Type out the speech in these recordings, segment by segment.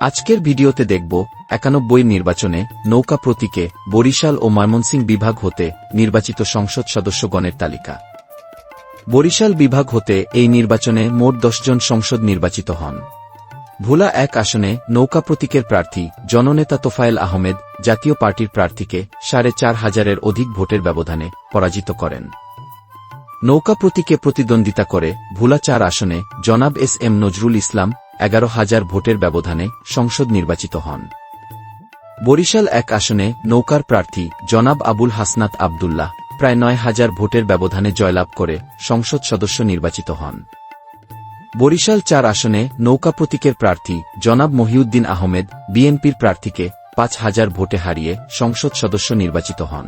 আজকের ভিডিওতে দেখব একানব্বই নির্বাচনে নৌকা প্রতীকে বরিশাল ও ময়মনসিংহ বিভাগ হতে নির্বাচিত সংসদ সদস্যগণের তালিকা। বরিশাল বিভাগ হতে এই নির্বাচনে মোট দশজন সংসদ নির্বাচিত হন। ভোলা এক আসনে নৌকা প্রতীকের প্রার্থী জননেতা তোফায়েল আহমেদ জাতীয় পার্টির প্রার্থীকে সাড়ে চার হাজারের অধিক ভোটের ব্যবধানে পরাজিত করেন। নৌকা প্রতীকে প্রতিদ্বন্দ্বিতা করে ভোলা চার আসনে জনাব এস এম নজরুল ইসলাম এগারো হাজার ভোটের ব্যবধানে সংসদ নির্বাচিত হন। বরিশাল এক আসনে নৌকার প্রার্থী জনাব আবুল হাসনাত আবদুল্লাহ প্রায় নয় হাজার ভোটের ব্যবধানে জয়লাভ করে সংসদ সদস্য নির্বাচিত হন। বরিশাল চার আসনে নৌকা প্রতীকের প্রার্থী জনাব মহিউদ্দিন আহমেদ বিএনপির প্রার্থীকে পাঁচ হাজার ভোটে হারিয়ে সংসদ সদস্য নির্বাচিত হন।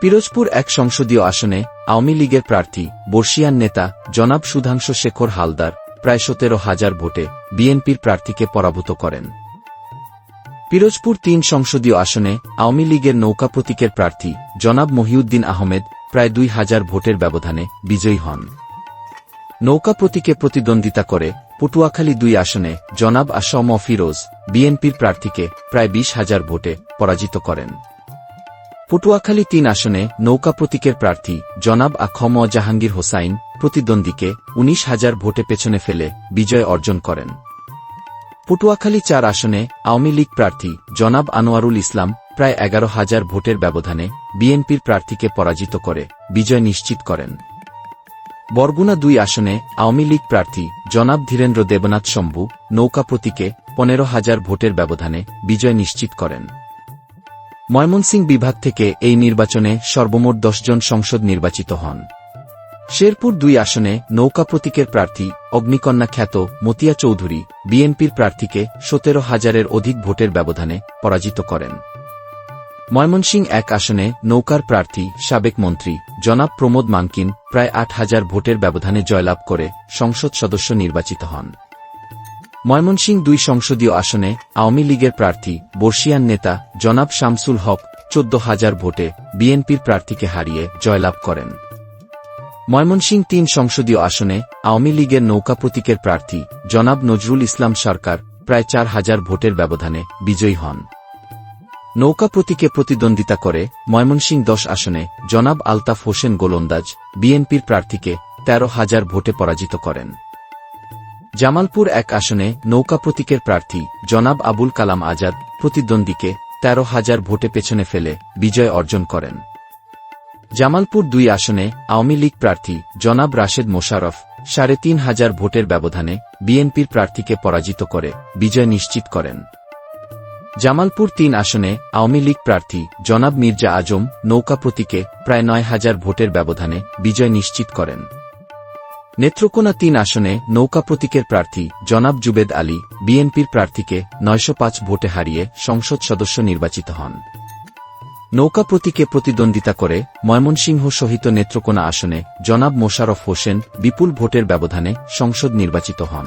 পিরোজপুর এক সংসদীয় আসনে আওয়ামী লীগের প্রার্থী বর্ষিয়ান নেতা জনাব সুধাংশু শেখর হালদার প্রায় সতেরো হাজার ভোটে বিএনপির প্রার্থীকে পরাভূত করেন। পিরোজপুর তিন সংসদীয় আসনে আওয়ামী লীগের নৌকা প্রতীকের প্রার্থী জনাব মহিউদ্দিন আহমেদ প্রায় দুই হাজার ভোটের ব্যবধানে বিজয়ী হন। নৌকা প্রতীকে প্রতিদ্বন্দ্বিতা করে পটুয়াখালী দুই আসনে জনাব আসম ফিরোজ বিএনপির প্রার্থীকে প্রায় বিশ হাজার ভোটে পরাজিত করেন। পটুয়াখালী তিন আসনে নৌকা প্রতীকের প্রার্থী জনাব আখম জাহাঙ্গীর হোসাইন প্রতিদ্বন্দ্বীকে উনিশ হাজার ভোটে পেছনে ফেলে বিজয় অর্জন করেন। পটুয়াখালী চার আসনে আওয়ামী লীগ প্রার্থী জনাব আনোয়ারুল ইসলাম প্রায় এগারো হাজার ভোটের ব্যবধানে বিএনপির প্রার্থীকে পরাজিত করে বিজয় নিশ্চিত করেন। বরগুনা দুই আসনে আওয়ামী লীগ প্রার্থী জনাব ধীরেন্দ্র দেবনাথ শম্ভু নৌকা প্রতীকে পনেরো হাজার ভোটের ব্যবধানে বিজয় নিশ্চিত করেন। ময়মনসিংহ বিভাগ থেকে এই নির্বাচনে সর্বমোট দশজন সংসদ নির্বাচিত হন। শেরপুর দুই আসনে নৌকা প্রতীকের প্রার্থী অগ্নিকন্যা খ্যাত মতিয়া চৌধুরী বিএনপির প্রার্থীকে সতেরো হাজারের অধিক ভোটের ব্যবধানে পরাজিত করেন। ময়মনসিংহ এক আসনে নৌকার প্রার্থী সাবেক মন্ত্রী জনাব প্রমোদ মানকিন প্রায় আট হাজার ভোটের ব্যবধানে জয়লাভ করে সংসদ সদস্য নির্বাচিত হন। ময়মনসিংহ দুই সংসদীয় আসনে আওয়ামী লীগের প্রার্থী বর্ষিয়ান নেতা জনাব শামসুল হক চোদ্দ হাজার ভোটে বিএনপির প্রার্থীকে হারিয়ে জয়লাভ করেন। ময়মনসিংহ তিন সংসদীয় আসনে আওয়ামী লীগের নৌকা প্রতীকের প্রার্থী জনাব নজরুল ইসলাম সরকার প্রায় চার হাজার ভোটের ব্যবধানে বিজয়ী হন। নৌকা প্রতীকে প্রতিদ্বন্দ্বিতা করে ময়মনসিংহ দশ আসনে জনাব আলতাফ হোসেন গোলন্দাজ বিএনপির প্রার্থীকে তেরো হাজার ভোটে পরাজিত করেন। জামালপুর এক আসনে নৌকা প্রতীকের প্রার্থী জনাব আবুল কালাম আজাদ প্রতিদ্বন্দ্বীকে তেরো হাজার ভোটে পেছনে ফেলে বিজয় অর্জন করেন। জামালপুর দুই আসনে আওয়ামী লীগ প্রার্থী জনাব রাশেদ মোশারফ সাড়ে তিন হাজার ভোটের ব্যবধানে বিএনপির প্রার্থীকে পরাজিত করে বিজয় নিশ্চিত করেন। জামালপুর তিন আসনে আওয়ামী লীগ প্রার্থী জনাব মির্জা আজম নৌকা প্রতীকে প্রায় নয় হাজার ভোটের ব্যবধানে বিজয় নিশ্চিত করেন। নেত্রকোনা তিন আসনে নৌকা প্রতীকের প্রার্থী জনাব জুবেদ আলী বিএনপির প্রার্থীকে নয়শো পাঁচ ভোটে হারিয়ে সংসদ সদস্য নির্বাচিত হন। নৌকা প্রতীকে প্রতিদ্বন্দ্বিতা করে ময়মনসিংহ সহিত নেত্রকোনা আসনে জনাব মোশারফ হোসেন বিপুল ভোটের ব্যবধানে সংসদ নির্বাচিত হন।